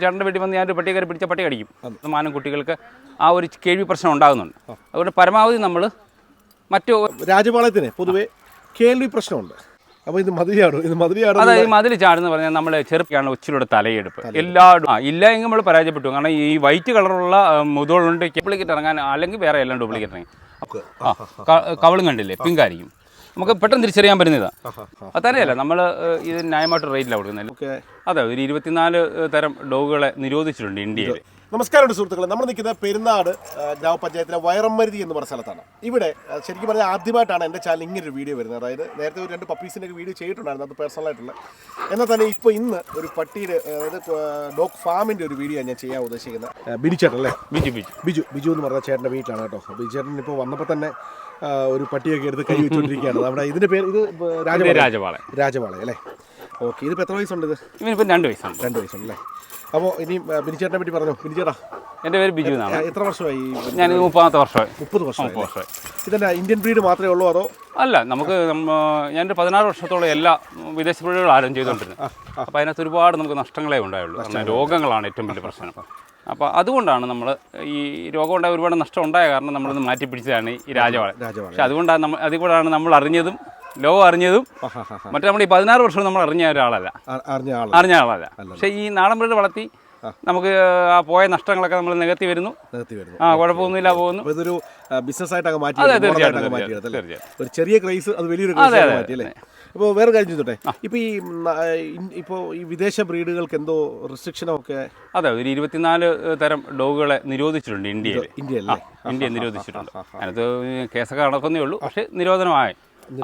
ചേട്ടന്റെ വീട്ടിൽ വന്ന് ഞാനൊരു പട്ടിയെ കയറി പിടിച്ച പട്ടി കടിക്കും. മാനം കുട്ടികൾക്ക് ആ ഒരു കേൾവി പ്രശ്നം ഉണ്ടാകുന്നുണ്ട്. അതുകൊണ്ട് പരമാവധി നമ്മൾ മറ്റു രാജപാളയത്തിന് പൊതുവേ കേൾവി പ്രശ്നമുണ്ട്. അപ്പോൾ ഇത് മതിലിയാടോ ഇത് മതിലിയാടോ അതായത് മതിൽ ചാടുന്ന പറഞ്ഞാൽ നമ്മൾ ചെറുപ്പിയാണ് ഒച്ചിലൂടെ തലയെടുപ്പ്. എല്ലാ ആ ഇല്ല എങ്കിൽ നമ്മൾ പരാജയപ്പെട്ടു. കാരണം ഈ വൈറ്റ് കളറുള്ള മുതലുണ്ട് ഡ്യൂപ്ലിക്കേറ്റ് ഇറങ്ങാൻ അല്ലെങ്കിൽ വേറെ എല്ലാം ഡ്യൂപ്ലിക്കേറ്റ് ഇറങ്ങി. ആ കവളും കണ്ടില്ലേ? പിങ്കായിരിക്കും. നമുക്ക് പെട്ടെന്ന് തിരിച്ചറിയാൻ പറ്റുന്നതാ. അത് തന്നെയല്ല നമ്മൾ ഇത് ന്യായമായിട്ട് റേറ്റിലാണ് കൊടുക്കുന്നത്. അതെ ഒരു ഇരുപത്തിനാല് തരം ഡോഗുകളെ നിരോധിച്ചിട്ടുണ്ട് ഇന്ത്യയിൽ നമസ്കാരം സുഹൃത്തുക്കളെ. നമ്മൾ നിൽക്കുന്ന പെരുന്നാട് ഗ്രാമപഞ്ചായത്തിലെ വയറമ്മരുതി എന്ന് പറഞ്ഞ സ്ഥലത്താണ്. ഇവിടെ ശരിക്കും പറഞ്ഞാൽ ആദ്യമായിട്ടാണ് എന്റെ ചാനൽ ഇങ്ങനെ ഒരു വീഡിയോ വരുന്നത്. അതായത് നേരത്തെ ഒരു രണ്ട് പപ്പീസിന്റെ ഒക്കെ വീഡിയോ ചെയ്തിട്ടുണ്ടായിരുന്നു അത് പേഴ്സണലായിട്ടുള്ള എന്നാൽ തന്നെ ഇപ്പോൾ ഇന്ന് ഒരു പട്ടിയുടെ അതായത് ഡോഗ് ഫാമിന്റെ ഒരു വീഡിയോ ഞാൻ ചെയ്യാൻ ഉദ്ദേശിക്കുന്നത്. ബിനു ചേട്ടൻ അല്ലേ? ബിജു ബിജു. ബിജു ബിജു എന്ന് പറഞ്ഞ ചേട്ടന്റെ വീട്ടിലാണ് കേട്ടോ. ബിജു ചേട്ടൻ ഇപ്പോൾ വന്നപ്പോൾ തന്നെ ഒരു പട്ടിയൊക്കെ എടുത്ത് കൈ വെച്ചുകൊണ്ടിരിക്കുകയാണ് നമ്മുടെ ഇതിന്റെ പേര് ഇത് രാജവാള. രാജവാള. അല്ലേ? ഓക്കെ ഇതിപ്പോൾ എത്ര വയസ്സുണ്ട് ഇത് ഇവനിപ്പം രണ്ട് വയസ്സാണ്. രണ്ട് വയസ്സുണ്ട് അല്ലേ അപ്പോൾ ഇനി ബിനിച്ചേട്ടനെ പറ്റി പറഞ്ഞു? ബിനിച്ചേട്ടാ? ചേട്ടാ എന്റെ പേര് ബിജു എന്നാണ്. എത്ര വർഷമായി ഞാൻ മുപ്പതാമത്തെ വർഷമായി. മുപ്പത് വർഷം മുപ്പത് വർഷമായി. ഇതന്നെ ഇന്ത്യൻ ബ്രീഡ് മാത്രമേ ഉള്ളൂ അതോ? അല്ല നമുക്ക് ഞാൻ ഞാനൊരു പതിനാറ് വർഷത്തോളം എല്ലാ വിദേശ ബ്രീഡുകളും ആരും ചെയ്തുകൊണ്ടിരുന്നത്. അപ്പോൾ അതിനകത്ത് ഒരുപാട് നമുക്ക് നഷ്ടങ്ങളേ ഉണ്ടായുള്ളൂ. രോഗങ്ങളാണ് ഏറ്റവും വലിയ പ്രശ്നം. അപ്പോൾ അതുകൊണ്ടാണ് നമ്മൾ ഈ രോഗം ഉണ്ടായ ഒരുപാട് നഷ്ടം ഉണ്ടായ കാരണം നമ്മളിന്ന് മാറ്റി പിടിച്ചതാണ് ഈ രാജവാള. പക്ഷെ അതുകൊണ്ടാണ് നമ്മൾ അതുകൊണ്ടാണ് നമ്മൾ അറിഞ്ഞതും ലോകം അറിഞ്ഞതും മറ്റേ നമ്മൾ ഈ പതിനാറ് വർഷം നമ്മൾ അറിഞ്ഞ ഒരാളല്ല. അറിഞ്ഞ ആൾ അറിഞ്ഞ ആളല്ല. പക്ഷേ ഈ നാടൻ ബ്രീഡ് വളർത്തി നമുക്ക് ആ പോയ നഷ്ടങ്ങളൊക്കെ നമ്മൾ നികത്തി വരുന്നു. ആ കുഴപ്പമൊന്നുമില്ല പോകുന്നു. ഇതൊരു ബിസിനസ് ആയിട്ടൊക്കെ മാറ്റി തീർച്ചയായിട്ടും. ഒരു ചെറിയ ക്രൈസ് അത് വലിയൊരു അപ്പോൾ വേറെ കാര്യം ചെയ്തോട്ടെ ഇപ്പോൾ ഈ ഇപ്പോൾ ഈ വിദേശ ബ്രീഡുകൾക്ക് എന്തോ റെസ്ട്രിക്ഷനോ ഒക്കെ അതെ ഒരു ഇരുപത്തിനാല് തരം ഡോഗുകളെ നിരോധിച്ചിട്ടുണ്ട് ഇന്ത്യയിൽ. ഇന്ത്യയിൽ ഇന്ത്യ നിരോധിച്ചിട്ടുണ്ട്. അതിനകത്ത് കേസൊക്കെ നടക്കുന്നേ ഉള്ളൂ പക്ഷേ നിരോധനമായി.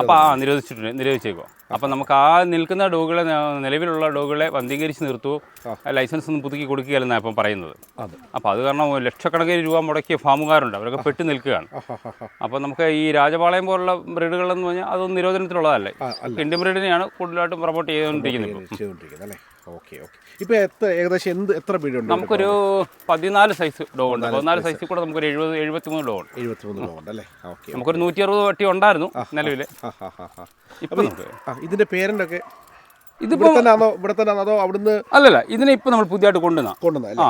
അപ്പോൾ ആ നിരോധിച്ചിട്ടുണ്ട്. നിരോധിച്ചേക്കോ. അപ്പോൾ നമുക്ക് ആ നിൽക്കുന്ന ഡോഗുകളെ നിലവിലുള്ള ഡോഗുകളെ വന്ധീകരിച്ച് നിർത്തു. ലൈസൻസ് ഒന്നും പുതുക്കി കൊടുക്കുകയല്ലെന്നാണ് ഇപ്പം പറയുന്നത്. അപ്പോൾ അത് കാരണം ലക്ഷക്കണക്കിന് രൂപ മുടക്കിയ ഫാമുകാരുണ്ട്. അവരൊക്കെ പെട്ട് നിൽക്കുകയാണ്. അപ്പോൾ നമുക്ക് ഈ രാജപാളയം പോലുള്ള ബ്രീഡുകളെന്ന് പറഞ്ഞാൽ അതൊന്നും നിരോധനത്തിലുള്ളതല്ലേ. ഇന്ത്യൻ ബ്രീഡിനെയാണ് കൂടുതലായിട്ടും പ്രൊമോട്ട് ചെയ്തുകൊണ്ടിരിക്കുന്നത്. Okay okay. ഇപ്പോൾ എത്ര ഏകദേശം എന്ത് എത്ര ബ്രീഡ് ഉണ്ട് നമുക്കൊരു പതിനാല് സൈസ് ഡോഗ് ഉണ്ട്. പതിനാല് സൈസിൽ കൂടെ നമുക്കൊരു എഴുപത് എഴുപത്തിമൂന്ന് ഡോഗ് ഉണ്ട്. എഴുപത്തിമൂന്ന് രൂപ ഉണ്ട് അല്ലേ? ഓക്കെ നമുക്കൊരു നൂറ്റി അറുപത് വട്ടി ഉണ്ടായിരുന്നു നിലവിൽ ഇപ്പം ഇതിന്റെ പേരന്റൊക്കെ ഇതിപ്പം ഇവിടെ തന്നെ അതോ അവിടുന്ന് അല്ലല്ല ഇതിനെ ഇപ്പൊ നമ്മൾ പുതിയതായിട്ട് കൊണ്ടുവന്ന. കൊണ്ടുവന്ന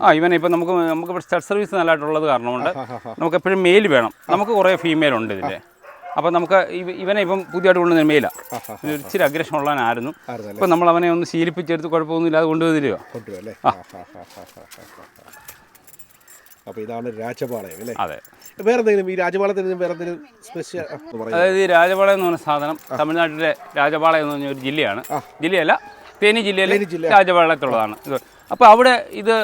ആ. ഇവനെ ഇപ്പൊ നമുക്ക് നമുക്ക് സ്റ്റഡ് സർവീസ് നല്ലതായിട്ടുള്ളത് കാരണം കൊണ്ട് നമുക്ക് എപ്പോഴും മെയിൽ വേണം. നമുക്ക് കുറെ ഫീമെയിൽ ഉണ്ട് ഇതിന്റെ അപ്പോൾ നമുക്ക് ഇവനെ ഇപ്പം പുതിയതായിട്ട് കൊണ്ടുവന്ന മേല ഇച്ചിരി അഗ്രഷൻ ഉള്ളവനായിരുന്നു ഇപ്പം നമ്മൾ അവനെ ഒന്ന് ശീലിപ്പിച്ചെടുത്ത് കുഴപ്പമൊന്നുമില്ലാതെ കൊണ്ടുവന്നില്ലയോ അപ്പോൾ ഇതാണ് രാജപാളയം അല്ലേ? അതെ. വേറെ എന്തെങ്കിലും ഈ രാജപാളയത്തിന് വേറെ എന്തെങ്കിലും സ്പെഷ്യൽ അതായത് ഈ രാജപാളയം എന്ന് പറഞ്ഞ സാധനം തമിഴ്നാട്ടിലെ രാജപാളയം എന്ന് പറഞ്ഞ ഒരു ജില്ലയാണ്. ജില്ലയല്ല തേനി ജില്ലയിലെ രാജപാളയത്തുള്ളതാണ് ഇത് അപ്പോൾ അവിടെ ഇത്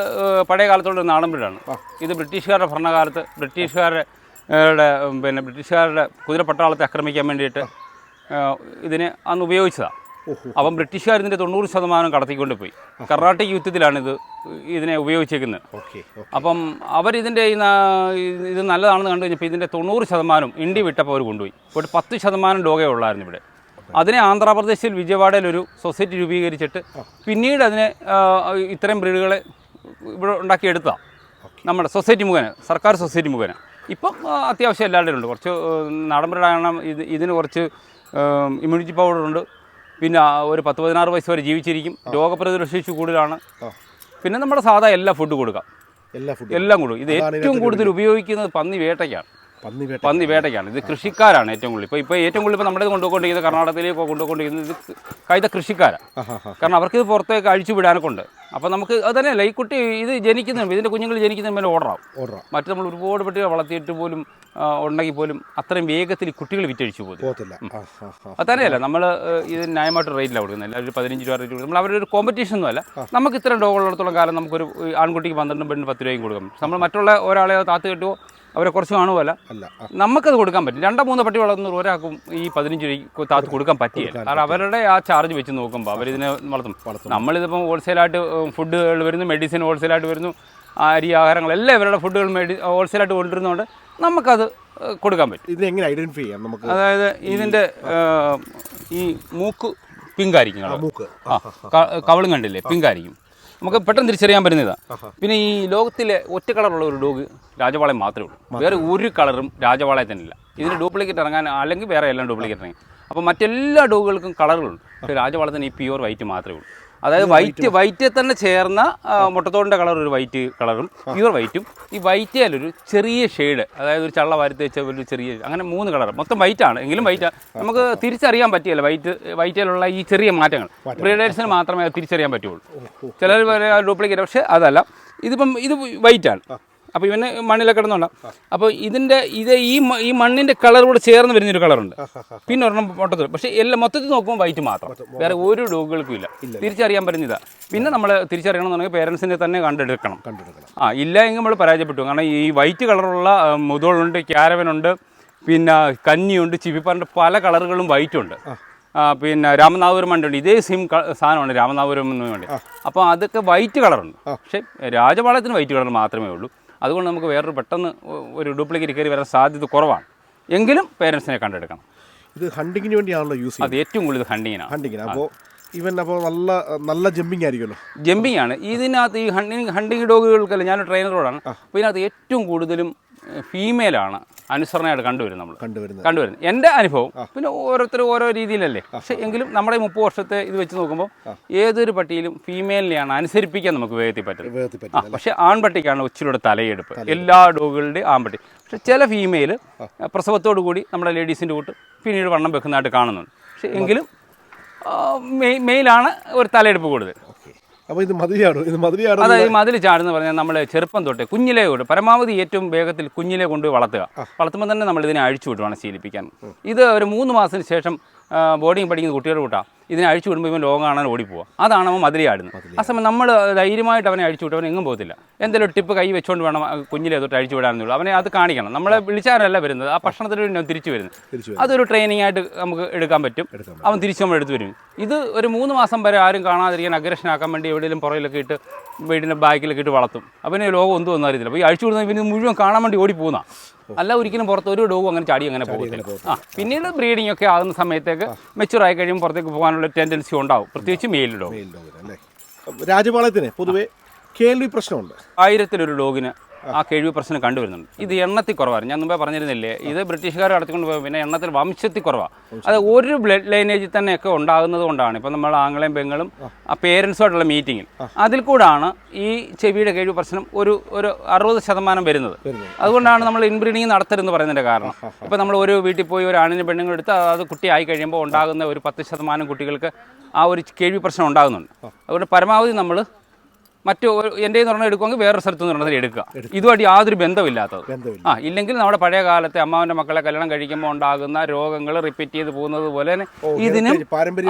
പഴയ കാലത്തുള്ള നാടൻ വീടാണ് ഇത് ബ്രിട്ടീഷുകാരുടെ ഭരണകാലത്ത് ബ്രിട്ടീഷുകാരുടെ പിന്നെ ബ്രിട്ടീഷുകാരുടെ കുതിരപ്പട്ടാളത്തെ ആക്രമിക്കാൻ വേണ്ടിയിട്ട് ഇതിനെ അന്ന് ഉപയോഗിച്ചതാണ്. അപ്പം ബ്രിട്ടീഷുകാർ ഇതിന്റെ തൊണ്ണൂറ് ശതമാനം കടത്തിക്കൊണ്ട് പോയി കർണാട്ടിക് യുദ്ധത്തിലാണ് ഇത് ഇതിനെ ഉപയോഗിച്ചേക്കുന്നത്. ഓക്കെ അപ്പം അവരിതിന്റെ ഈ ഇത് നല്ലതാണെന്ന് കണ്ടു കഴിഞ്ഞപ്പോൾ ഇതിന്റെ തൊണ്ണൂറ് ശതമാനം ഇന്ത്യ വിട്ടപ്പോൾ അവർ കൊണ്ടുപോയി. ഒരു പത്ത് ശതമാനം ലോകേ ഉള്ളായിരുന്നു ഇവിടെ. അതിനെ ആന്ധ്രാപ്രദേശിൽ വിജയവാഡയിൽ ഒരു സൊസൈറ്റി രൂപീകരിച്ചിട്ട് പിന്നീട് അതിനെ ഇത്രയും ഇത്തരം ബ്രീഡുകളെ ഇവിടെ ഉണ്ടാക്കിയെടുത്താണ് നമ്മുടെ സൊസൈറ്റി മുഖേന സർക്കാർ സൊസൈറ്റി മുഖേന. ഇപ്പം അത്യാവശ്യം എല്ലാവരുടെയും ഉണ്ട് കുറച്ച് നാടൻ ബ്രീഡാണ് ഇത് ഇതിന് കുറച്ച് ഇമ്മ്യൂണിറ്റി പൗഡറുണ്ട് പിന്നെ ഒരു പത്ത് പതിനാറ് വയസ്സ് വരെ ജീവിച്ചിരിക്കും. രോഗപ്രതിരോധ ശേഷി കൂടുതലാണ്. പിന്നെ നമ്മുടെ സാധാ എല്ലാ ഫുഡ് കൊടുക്കാം. എല്ലാ ഫുഡ് എല്ലാം കൊടുക്കും. ഇത് ഏറ്റവും കൂടുതൽ ഉപയോഗിക്കുന്നത് പന്നി വേട്ടയ്ക്കാണ്. പന്നി വേട്ട പന്നി വേട്ടയ്ക്കാണ്. ഇത് കൃഷിക്കാരാണ് ഏറ്റവും കൂടുതൽ. ഇപ്പോൾ ഇപ്പോൾ ഏറ്റവും കൂടുതൽ ഇപ്പോൾ നമ്മുടെ കൊണ്ടുപോയിക്കൊണ്ടിരിക്കുന്നത് കർണാടകത്തിലേക്ക് കൊണ്ടുപോയിക്കൊണ്ടിരിക്കുന്നത് ഇത് കൈത കൃഷിക്കാരാണ് കാരണം അവർക്ക് ഇത് പുറത്തേക്ക് അഴിച്ചു വിടാനൊക്കെ ഉണ്ട്. അപ്പോൾ നമുക്ക് അത് തന്നെയല്ല ഈ കുട്ടി ഇത് ജനിക്കുന്നതിന് ഇതിന്റെ കുഞ്ഞുങ്ങൾ ജനിക്കുന്നതിന് മേലെ ഓർഡറാവും ഓർഡർ മറ്റു നമ്മൾ ഒരുപാട് പെട്ടി വളർത്തിയിട്ട് പോലും ഉണ്ടെങ്കിൽ പോലും അത്രയും വേഗത്തിൽ ഈ കുട്ടികൾ വിറ്റഴിച്ചു പോകും പോകത്തില്ല. അത് തന്നെയല്ല നമ്മൾ ഇത് ന്യായമായിട്ട് റേറ്റിലാണ് കൊടുക്കുന്നത്. എല്ലാവരും ഒരു പതിനഞ്ച് രൂപ റേറ്റ് കൊടുക്കും. നമ്മൾ അവരുടെ ഒരു കോമ്പറ്റീഷൻ ഒന്നുമല്ല നമുക്ക് ഇത്രയും ഡോഗുള്ളിടത്തോളം കാലം നമുക്കൊരു ആൺകുട്ടിക്ക് പന്ത്രണ്ടും പെണ്ണിന് പത്ത് രൂപയും കൊടുക്കും. നമ്മൾ മറ്റുള്ള ഒരാളെ താത്ത് കിട്ടുമോ അവരെ കുറച്ച് കാണുമല്ല നമുക്കത് കൊടുക്കാൻ പറ്റും രണ്ടോ മൂന്നോ പട്ടി വളർത്തുന്ന ഒരാൾക്കും ഈ പതിനഞ്ച് രൂപ താത്ത് കൊടുക്കാൻ പറ്റിയില്ല കാരണം അവരുടെ ആ ചാർജ് വെച്ച് നോക്കുമ്പോൾ അവരിതിനെ വളർത്തും. നമ്മളിതിപ്പം ഹോൾസെയിലായിട്ട് ഫുഡുകൾ വരുന്നു മെഡിസിൻ ഹോൾസെയിലായിട്ട് വരുന്നു അരി ആഹാരങ്ങളെല്ലാം ഇവരുടെ ഫുഡുകൾ മെഡി ഹോൾസെയിലായിട്ട് കൊണ്ടുവരുന്നതുകൊണ്ട് നമുക്കത് കൊടുക്കാൻ പറ്റും. ഇത് എങ്ങനെ ഐഡന്റിഫൈ ചെയ്യാം നമുക്ക്? അതായത് ഇതിന്റെ ഈ മൂക്ക് പിങ്കായിരിക്കും മൂക്ക്. ആ കവളും കണ്ടില്ലേ? പിങ്കായിരിക്കും നമുക്ക് പെട്ടെന്ന് തിരിച്ചറിയാൻ പറ്റുന്നതാ. പിന്നെ ഈ ലോകത്തിലെ ഒറ്റ കളറുള്ള ഒരു ഡോഗ് രാജവാളയം മാത്രമേ ഉള്ളൂ. വേറെ ഒരു കളറും രാജവാളയെ തന്നെ ഇല്ല. ഇതിന് ഡ്യൂപ്ലിക്കേറ്റ് ഇറങ്ങാൻ അല്ലെങ്കിൽ വേറെ എല്ലാം ഡ്യൂപ്ലിക്കേറ്റ് ഇറങ്ങി. അപ്പോൾ മറ്റെല്ലാ ഡോഗുകൾക്കും കളറുകളുണ്ട്. പക്ഷേ രാജവാളത്തിന് ഈ പ്യുവർ വൈറ്റ് മാത്രമേ ഉള്ളൂ. അതായത് വൈറ്റ് വൈറ്റിൽ തന്നെ ചേർന്ന മുട്ടത്തോടിന്റെ കളർ ഒരു വൈറ്റ് കളറും പ്യൂർ വൈറ്റും ഈ വൈറ്റിലൊരു ചെറിയ ഷെയ്ഡ് അതായത് ഒരു ചള്ള വാരത്ത് വെച്ച ഒരു ചെറിയ അങ്ങനെ മൂന്ന് കളർ മൊത്തം വൈറ്റ് ആണ്. എങ്കിലും വൈറ്റ് നമുക്ക് തിരിച്ചറിയാൻ പറ്റിയല്ല. വൈറ്റ് വൈറ്റിലുള്ള ഈ ചെറിയ മാറ്റങ്ങൾ. ബ്രീഡേഴ്സിന് മാത്രമേ അത് തിരിച്ചറിയാൻ പറ്റുള്ളൂ. ചിലർ ഡ്യൂപ്ലിക്കേറ്റ് പക്ഷേ അതല്ല. ഇതിപ്പം ഇത് വൈറ്റ് ആണ്. അപ്പോൾ ഇവന് മണ്ണിലൊക്കെ കിടന്നുണ്ടാവും അപ്പോൾ ഇതിന്റെ ഇത് ഈ മണ്ണിന്റെ ഈ മണ്ണിന്റെ കളർ കൂടെ ചേർന്ന് വരുന്നൊരു കളറുണ്ട്. പിന്നെ ഒരെണ്ണം പൊട്ടത്തിൽ പക്ഷേ എല്ലാം മൊത്തത്തിൽ നോക്കുമ്പോൾ വൈറ്റ് മാത്രം. വേറെ ഒരു ഡോഗുകൾക്കും ഇല്ല. തിരിച്ചറിയാൻ പറ്റുന്നില്ല പിന്നെ നമ്മൾ തിരിച്ചറിയണമെന്നുണ്ടെങ്കിൽ പേരൻസിനെ തന്നെ കണ്ടെടുക്കണം. കണ്ടെടുക്കണം. ആ ഇല്ല എങ്കിൽ നമ്മൾ പരാജയപ്പെട്ടു. കാരണം ഈ വൈറ്റ് കളറുള്ള മുതോളുണ്ട് ക്യാരവനുണ്ട് പിന്നെ കന്നിയുണ്ട് ചിപ്പിപ്പാറിന്റെ പല കളറുകളും വൈറ്റ് ഉണ്ട്. പിന്നെ രാമനാഥപുരം വണ്ടിയുണ്ട് ഇതേ സെയിം സാധനമാണ് രാമനാഥപുരം എന്ന് വേണ്ടി അപ്പോൾ അതൊക്കെ വൈറ്റ് കളറുണ്ട്. പക്ഷേ രാജപാളയത്തിന് വൈറ്റ് കളർ മാത്രമേ ഉള്ളൂ. അതുകൊണ്ട് നമുക്ക് വേറൊരു പെട്ടെന്ന് ഒരു ഡ്യൂപ്ലിക്കേറ്റ് കയറി വരാൻ സാധ്യത കുറവാണ്. എങ്കിലും പേരൻസിനെ കണ്ടെടുക്കണം. ഇത് ഹണ്ടിങ്ങിന് വേണ്ടിയാണല്ലോ യൂസ് അത് ഏറ്റവും കൂടുതൽ ഹണ്ടിങ്ങിനാണ്. ഹണ്ടിങ്ങിന്. അപ്പോൾ ഇവൻ അപ്പോൾ നല്ല നല്ല ജമ്പിങ് ആയിരിക്കുമല്ലോ. ജമ്പിങ് ആണ്. ഇതിനകത്ത് ഈ ഹണ്ടിങ് ഹണ്ടിങ് ഡോഗുകൾക്കല്ല ഞാനൊരു ട്രെയിനറോടാണ് അപ്പോൾ ഇതിനകത്ത് ഏറ്റവും കൂടുതലും ഫീമെയിലാണ് അനുസരണയായിട്ട് കണ്ടുവരുന്നത് നമ്മൾ കണ്ടുവരുന്നത്. കണ്ടുവരുന്നത്. എന്റെ അനുഭവം പിന്നെ ഓരോരുത്തരും ഓരോ രീതിയിലല്ലേ. പക്ഷേ എങ്കിലും നമ്മുടെ ഈ മുപ്പത് വർഷത്തെ ഇത് വെച്ച് നോക്കുമ്പോൾ ഏതൊരു പട്ടിയിലും ഫീമെയിലിനെയാണ് അനുസരിപ്പിക്കാൻ നമുക്ക് വേഗത്തിൽ പറ്റുന്നത് ആ പക്ഷേ ആൺപട്ടിക്കാണ് ഇച്ചിരിയുടെ തലയെടുപ്പ്. എല്ലാ ഡോഗുകളുടെയും ആൺപട്ടി. പക്ഷെ ചില ഫീമെയിൽ പ്രസവത്തോടു കൂടി നമ്മുടെ ലേഡീസിന്റെ കൂട്ട് പിന്നീട് വണ്ണം വെക്കുന്നതായിട്ട് കാണുന്നുണ്ട്. പക്ഷേ എങ്കിലും മെയിലാണ് ഒരു തലയെടുപ്പ് കൂടുതൽ. അപ്പോൾ ഇത് മതിലിയാണോ ഇത് മതിലിയാണോ അതായത് ഈ മതിൽ ചാടുന്ന പറഞ്ഞാൽ നമ്മൾ ചെറുപ്പം തൊട്ട് കുഞ്ഞിലേ കൊണ്ട് പരമാവധി ഏറ്റവും വേഗത്തിൽ കുഞ്ഞിലെ കൊണ്ട് വളർത്തുക. വളർത്തുമ്പോൾ തന്നെ നമ്മൾ ഇതിനെ അഴിച്ചു വിടുവാണ് ശീലിപ്പിക്കാൻ. ഇത് ഒരു മൂന്ന് മാസത്തിന് ശേഷം ബോർഡിങ് പഠിക്കുന്ന കുട്ടികളുടെ കൂട്ടാ. ഇതിനെ അഴിച്ചു വിടുമ്പോൾ ഇവൻ ലോകം കാണാൻ ഓടിപ്പോവുക അതാണ് അവൻ മധുര ആടുന്നത് ആ സമയം നമ്മൾ ധൈര്യമായിട്ട് അവനെ അഴിച്ചു വിട്ടവൻ എങ്ങും പോകത്തില്ല. എന്തെങ്കിലും ടിപ്പ് കൈ വെച്ചുകൊണ്ട് വേണം കുഞ്ഞിലെ തൊട്ട് അഴിച്ചു വിടാനുള്ളൂ അവനെ അത് കാണിക്കണം. നമ്മളെ വിളിച്ചാലല്ല വരുന്നത്. ആ ഭക്ഷണത്തിന് വേണ്ടി തിരിച്ചു വരുന്നത് അതൊരു ട്രെയിനിങ് ആയിട്ട് നമുക്ക് എടുക്കാൻ പറ്റും. അവൻ തിരിച്ചു നമ്മൾ എടുത്തു വരും. ഇത് ഒരു മൂന്ന് മാസം വരെ ആരും കാണാതിരിക്കാൻ അഗ്രഷനാക്കാൻ വേണ്ടി എവിടെയെങ്കിലും പുറകിലൊക്കെ ഇട്ട് വീടിന്റെ ബാക്കിലൊക്കെ ഇട്ട് വളർത്തും. അവന് ലോകം ഒന്നും ഒന്നും അറിയത്തില്ല അപ്പോൾ ഈ അഴിച്ചു വിടുന്ന ഇവന് മുഴുവൻ കാണാൻ വേണ്ടി ഓടി പോകുന്ന അല്ല ഒരിക്കലും പുറത്ത് ഒരു ഡോഗും അങ്ങനെ ചാടി അങ്ങനെ പോകത്തില്ല. ആ പിന്നീട് ബ്രീഡിംഗ് ഒക്കെ ആകുന്ന സമയത്തേക്ക് മെച്ചുർ ആയി കഴിയുമ്പോൾ പുറത്തേക്ക് പോകാനുള്ള ടെൻഡൻസി ഉണ്ടാവും. പ്രത്യേകിച്ച് മെയിൽ ഡോഗ് രാജപാളയത്തിന് പൊതുവെ കേൾവി പ്രശ്നമുണ്ട്. ആയിരത്തിലൊരു ഡോഗിന് ആ കേൾവി പ്രശ്നം കണ്ടുവരുന്നുണ്ട്. ഇത് എണ്ണത്തിൽ കുറവാണ്. ഞാൻ മുമ്പേ പറഞ്ഞിരുന്നില്ലേ ഇത് ബ്രിട്ടീഷുകാർ നടത്തിക്കൊണ്ട് പോയി പിന്നെ എണ്ണത്തിൽ വംശത്തിൽ കുറവാണ് അത് ഒരു ബ്ലഡ് ലൈനേജിൽ തന്നെയൊക്കെ ഉണ്ടാകുന്നത് കൊണ്ടാണ്. ഇപ്പം നമ്മൾ ആങ്ങളെയും പെങ്ങളും ആ. പേരൻസുമായിട്ടുള്ള മീറ്റിങ്ങിൽ അതിൽ കൂടാണ് ഈ ചെവിയുടെ കേൾവി പ്രശ്നം ഒരു ഒരു അറുപത് ശതമാനം വരുന്നത്. വരുന്നത്. അതുകൊണ്ടാണ് നമ്മൾ ഇൻബ്രീഡിങ് നടത്തരുതെന്ന് പറയുന്നതിന്റെ കാരണം. ഇപ്പം നമ്മൾ ഒരു വീട്ടിൽ പോയി ഒരു ആണിനും പെണ്ണുങ്ങളും എടുത്ത് അത് കുട്ടിയായി കഴിയുമ്പോൾ ഉണ്ടാകുന്ന ഒരു പത്ത് ശതമാനം കുട്ടികൾക്ക് ആ ഒരു കേൾവി പ്രശ്നം ഉണ്ടാകുന്നുണ്ട്. അതുകൊണ്ട് പരമാവധി നമ്മൾ മറ്റു എന്റെ എന്ന് പറഞ്ഞാൽ എടുക്കുമെങ്കിൽ വേറൊരു സ്ഥലത്ത് നിന്ന് പറഞ്ഞാൽ എടുക്കുക. ഇതുമായിട്ട് യാതൊരു ബന്ധമില്ലാത്തത്. ബന്ധമില്ല. ആ ഇല്ലെങ്കിൽ നമ്മുടെ പഴയ കാലത്തെ അമ്മാവന്റെ മക്കളെ കല്യാണം കഴിക്കുമ്പോൾ ഉണ്ടാകുന്ന രോഗങ്ങൾ റിപ്പീറ്റ് ചെയ്ത് പോകുന്നത് പോലെ തന്നെ ഇതിനും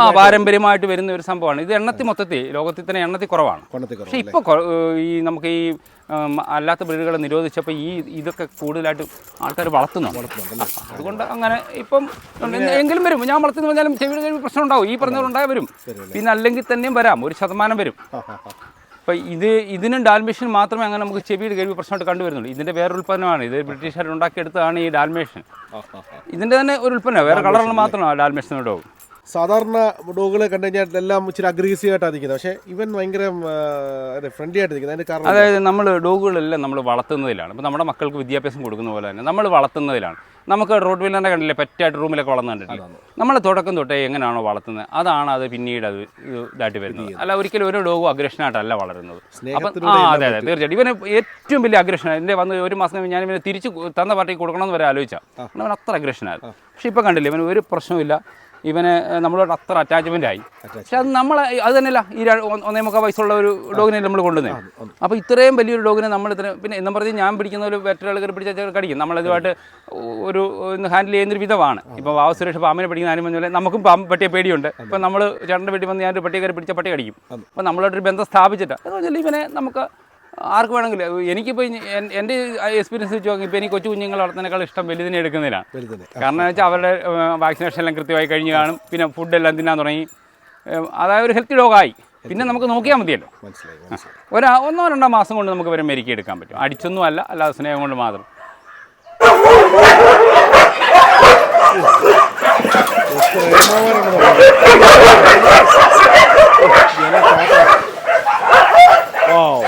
ആ പാരമ്പര്യമായിട്ട് വരുന്ന ഒരു സംഭവമാണ്. ഇത് എണ്ണത്തിൽ മൊത്തത്തിൽ ലോകത്തിൽ തന്നെ എണ്ണത്തിൽ കുറവാണ്. പക്ഷെ ഇപ്പോൾ ഈ നമുക്ക് ഈ അല്ലാത്ത ബ്രീഡുകളെ നിരോധിച്ചപ്പോൾ ഈ ഇതൊക്കെ കൂടുതലായിട്ട് ആൾക്കാർ വളർത്തുന്നുണ്ട്. അതുകൊണ്ട് അങ്ങനെ ഇപ്പം എങ്കിലും വരും. ഞാൻ വളർത്തുന്ന പറഞ്ഞാലും ചെവിയുടെ പ്രശ്നം ഉണ്ടാവും. ഈ പറഞ്ഞവരുണ്ടായ വരും. പിന്നെ അല്ലെങ്കിൽ തന്നെയും വരാം. ഒരു ശതമാനം വരും. അപ്പോൾ ഇത് ഇതിനും ഡാൽമേഷൻ മാത്രമേ അങ്ങനെ നമുക്ക് ചെവിയുടെ കേൾവി പ്രശ്നമായിട്ട് കണ്ടുവരുന്നുള്ളൂ. ഇതിന്റെ വേറെ ഉൽപ്പന്നമാണ് ഇത് ബ്രിട്ടീഷുകാർ ഉണ്ടാക്കിയെടുത്തതാണ് ഈ ഡാൽമേഷൻ ഇതിന്റെ തന്നെ ഒരു ഉൽപ്പന്നം വേറെ കളറുകൾ മാത്രമാണ് ഡാൽമേഷൻ ഡോഗ് സാധാരണ ഡോഗുകളെ കണ്ടു കഴിഞ്ഞാൽ എല്ലാം ഇച്ചിരി അഗ്രസീവ് ആയിട്ടാണ് നിൽക്കുന്നത്. പക്ഷേ ഇവൻ ഭയങ്കര ഫ്രണ്ട്ലി ആയിട്ട് നിൽക്കുന്നത്. അതിന്റെ കാരണം അതായത് നമ്മൾ ഡോഗുകളെല്ലാം നമ്മൾ വളർത്തുന്നതിലാണ്. ഇപ്പോൾ നമ്മുടെ മക്കൾക്ക് വിദ്യാഭ്യാസം കൊടുക്കുന്ന പോലെ തന്നെ നമ്മൾ വളർത്തുന്നതിലാണ്. നമുക്ക് റോഡ് വീലറിന്റെ കണ്ടില്ലേ? പെറ്റായിട്ട് റൂമിലൊക്കെ വളർന്നു കണ്ടിട്ട് നമ്മൾ തുടക്കം തൊട്ടേ എങ്ങനെയാണോ വളർത്തുന്നത്? അതാണ് അത് പിന്നീട് അത് ഇതായിട്ട് വരുന്നത്. അല്ല ഒരിക്കലും ഒരു ഡോഗും അഗ്രഷനായിട്ടല്ല വളരുന്നത്. അപ്പം ആ അതെ അതെ തീർച്ചയായിട്ടും. ഇവന് ഏറ്റവും വലിയ അഗ്രഷൻ എന്റെ വന്ന് ഒരു മാസം ഞാൻ ഇവനെ തിരിച്ച് തന്ന പാർട്ടിക്ക് കൊടുക്കണമെന്ന് വരെ ആലോചിച്ചാൽ അവൻ അത്ര അഗ്രഷനായിരുന്നു. പക്ഷേ ഇപ്പം കണ്ടില്ല ഇവന് ഒരു പ്രശ്നമില്ല ഇവന് നമ്മളോട് അത്ര അറ്റാച്ച്മെന്റ് ആയി. പക്ഷെ അത് നമ്മൾ അത് തന്നെയല്ല ഈ ഒന്നേ മുക്കാൽ വയസ്സുള്ള ഒരു ഡോഗിനെ നമ്മൾ കൊണ്ടുവന്നത് അപ്പോൾ ഇത്രയും വലിയൊരു ഡോഗിനെ നമ്മൾ ഇത്ര പിന്നെ എന്നും പറഞ്ഞ് ഞാൻ പിടിക്കുന്ന ഒരു വെറ്ററുകൾ പിടിച്ച കടിക്കും. നമ്മളിതുമായിട്ട് ഒരു ഹാൻഡിൽ ചെയ്യുന്നൊരു വിധമാണ്. ഇപ്പോൾ വാവ സുരേഷ് പാമ്പിനെ പിടിക്കുന്ന ആരും പറഞ്ഞാൽ നമുക്കും പാമ്പ് പട്ടിയെ പേടിയുണ്ട്. ഇപ്പം നമ്മൾ ചേട്ടന്റെ വീട്ടിൽ വന്ന് ഒരു പട്ടിയെ കയറി പിടിച്ച പട്ടി കടിക്കും. അപ്പോൾ ഒരു ബന്ധം സ്ഥാപിച്ചിട്ട്. എന്ന് പറഞ്ഞാൽ ഇവനെ നമുക്ക് ആർക്ക് വേണമെങ്കിലും. എനിക്കിപ്പോൾ എന്റെ എക്സ്പീരിയൻസ് വെച്ച് നോക്കി ഇപ്പോൾ എനിക്ക് കൊച്ചു കുഞ്ഞുങ്ങളെ വളർത്തുന്നതിനേക്കാൾ ഇഷ്ടം വലുതിനെ എടുക്കുന്നില്ല. കാരണം വെച്ചാൽ അവരുടെ വാക്സിനേഷൻ എല്ലാം കൃത്യമായി കഴിഞ്ഞ് കാണും. പിന്നെ ഫുഡ് എല്ലാം തിന്നാൻ തുടങ്ങി. അതായത് ഒരു ഹെൽത്തി ഡോഗായി പിന്നെ നമുക്ക് നോക്കിയാൽ മതിയല്ലോ. ഒരു ഒന്നോ രണ്ടോ മാസം കൊണ്ട് നമുക്ക് വരെ മെരുക്കി എടുക്കാൻ പറ്റും. അടിച്ചൊന്നും അല്ല അല്ലാതെ സ്നേഹം കൊണ്ട് മാത്രം. Oh.